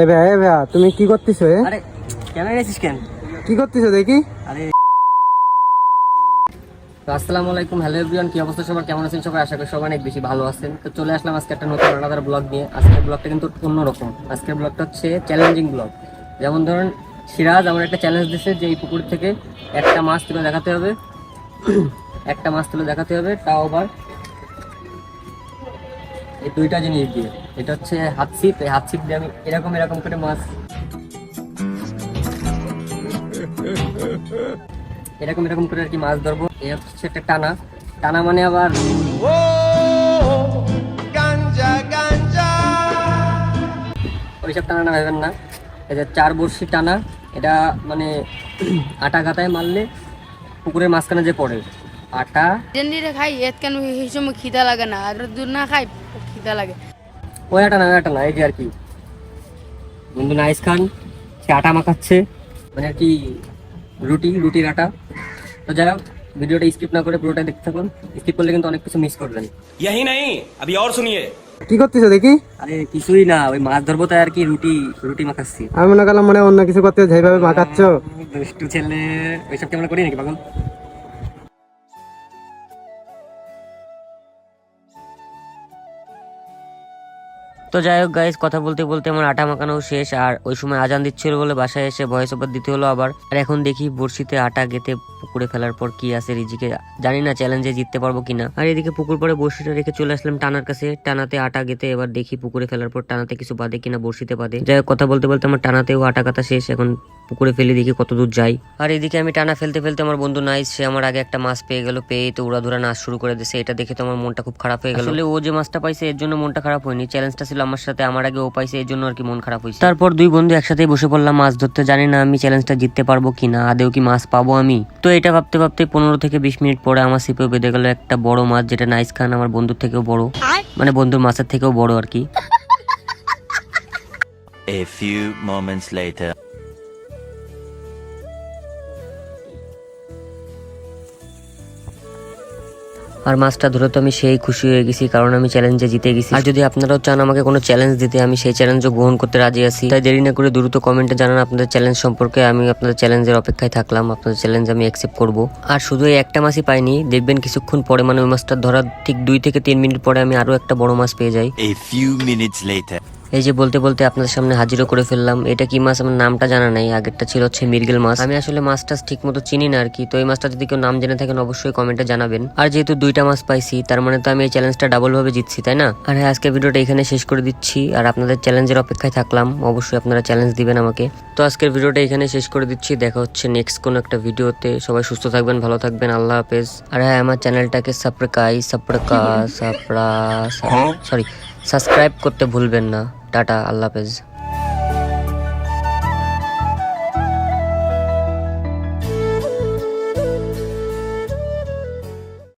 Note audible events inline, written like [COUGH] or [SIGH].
এ ভাইয়া এ ভাইয়া তুমি কি করতেছো এ? আরে ক্যামেরা নিয়েছিস কেন? কি করতেছো দেখি। আরে আসসালামু আলাইকুম। হ্যালো এভরিওয়ান কি অবস্থা সবার? কেমন আছেন সবাই? আশা করি সবাই অনেক বেশি ভালো আছেন। তো চলে আসলাম আজকে একটা নতুন আলাদা ব্লগ নিয়ে। আজকের ব্লগটা কিন্তু অন্যরকম। আজকের ব্লগটা হচ্ছে চ্যালেঞ্জিং ব্লগ যেমন ধরুন সিরাজ আমার একটা চ্যালেঞ্জ দিছে যে এই পুকুর থেকে একটা মাছ তুলে দেখাতে হবে। একটা মাছ তুলে দেখাতে হবে তাও আবার এই দুইটা জিনিস দিয়ে। এটা হচ্ছে হাত ছিপ এই হাত ছিপ দিয়ে আমি এরকম এরকম করে মাছ এরকম এরকম করে আর কি মাছ ধরবো। এই হচ্ছে একটা টানা। টানা মানে আবার ওইসব টানা না ভেবেন না। যে চার বর্ষি টানা এটা মানে [CLEARS THROAT] আটা গাতায় মারলে পুকুরের মাঝখানে যে পড়ে। আটা। খাই এত কেন এই সময় খিদা লাগে না। আর দূর না খাই খিদা লাগে ওই আটা না ওই আটা না এই যে আর কি বন্ধু নাইস খান সে আটা মাখাচ্ছে মানে আর কি রুটি রুটির আটা তো যাই হোক ভিডিওটা স্কিপ না করে পুরোটা দেখতে থাকুন স্কিপ করলে কিন্তু অনেক কিছু মিস করবেন यही नहीं अभी और सुनिए কি করতেছো দেখি আরে কিছুই না ওই মাছ ধরবো তাই আর কি রুটি রুটি মাখাচ্ছি আমি মনে করলাম মনে হয় অন্য কিছু করতে যেভাবে মাখাচ্ছ দুষ্টু ছেলে ওইসব ক্যামেরা করি নাকি পাগল তো যাই হোক গাইজ কথা বলতে বলতে আমার আটা মাখানো শেষ, আর ওই সময় আজান দিচ্ছিল বলে বাসায় এসে ভয়েস ওভার দিতে হলো আবার। আর এখন দেখি বড়শিতে আটা গেতে পুকুরে ফেলার পর কি আছে রিজিকে। জানি না চ্যালেঞ্জে জিততে পারব কিনা। আর এদিকে পুকুর পরে বড়শিটা রেখে চলে আসলাম টানার কাছে। টানাতে আটা গেতে এবার দেখি পুকুরে ফেলার পর টানাতে কিছু বাদে কিনা বড়শিতে বাদে। যাই হোক, কথা বলতে বলতে আমার টানাতেও আটা কাটা শেষ, এখন পুকুরে ফেলে দেখি কত দূর যাই। আর এদিকে আমি টানা ফেলতে ফেলতে আমার বন্ধু নাইস সে আমার আগে একটা মাছ পেয়ে গেল পেয়ে তো উড়াধুরা নাচ শুরু করে দিয়েছে। এটা দেখে তো আমার মনটা খুব খারাপ হয়ে গেল। আসলে ও যে মাছটা পাইছে এর জন্য মনটা খারাপ হয়নি। চ্যালেঞ্জটা ছিল আমার সাথে আমার আগে ও পাইছে এর জন্য আর কি মন খারাপ হয়েছে। তারপর দুই বন্ধু একসাথে বসে পড়লাম মাছ ধরতে। জানি না আমি চ্যালেঞ্জটা জিততে পারব কি না আদেও কি মাছ পাবো আমি? তো এটা ভাবতে ভাবতে পনেরো থেকে বিশ মিনিট পরে আমার সিপে বেঁধে গেল একটা বড় মাছ যেটা নাইস খান আমার বন্ধুর থেকেও বড়। মানে বন্ধুর মাছের থেকেও বড় আর কি। A few moments later. আর মাছটা ধরে তো আমি সেই খুশি হয়ে গেছি, কারণ আমি চ্যালেঞ্জে জিতে গেছি। আর যদি আপনারাও চান আমাকে কোনো চ্যালেঞ্জ দিতে, আমি সেই চ্যালেঞ্জও গ্রহণ করতে রাজি আছি। তাই দেরি না করে দ্রুত কমেন্টে জানান আপনাদের চ্যালেঞ্জ সম্পর্কে। আমি আপনাদের চ্যালেঞ্জের অপেক্ষায় থাকলাম, আপনাদের চ্যালেঞ্জ আমি অ্যাকসেপ্ট করব। আর শুধু এই একটা মাছই পাইনি, দেখবেন কিছুক্ষণ পরে মানে ওই মাছটা ধরার ঠিক দুই থেকে তিন মিনিট পরে আমি আরও একটা বড় মাছ পেয়ে যাই। এই যে বলতে বলতে আপনাদের সামনে হাজিরও করে ফেললাম। এটা কি মাছ? আমার নামটা জানা নাই। আগেরটা ছিল হচ্ছে মির্গেল মাছ। আমি আসলে মাছটা ঠিক মতো চিনি না আর কি। তো এই মাছটা যদি কেউ নাম জেনে থাকেন অবশ্যই কমেন্টে জানাবেন। আর যেহেতু দুইটা মাছ পাইছি তার মানে তো আমি এই চ্যালেঞ্জটা ডাবল ভাবে জিতছি তাই না? আর হ্যাঁ আজকে ভিডিওটা এখানে শেষ করে দিচ্ছি। আর আপনাদের চ্যালেঞ্জের অপেক্ষায় থাকলাম। অবশ্যই আপনারা চ্যালেঞ্জ দিবেন আমাকে। তো আজকের ভিডিওটা এখানে শেষ করে দিচ্ছি। দেখা হচ্ছে নেক্সট কোনো একটা ভিডিওতে। সবাই সুস্থ থাকবেন ভালো থাকবেন। আল্লাহ হাফেজ। আর হ্যাঁ আমার চ্যানেলটাকে subscribe subscribe [LAUGHS] subscribe sorry subscribe করতে ভুলবেন না। টাটা আল্লাহ হাফেজ।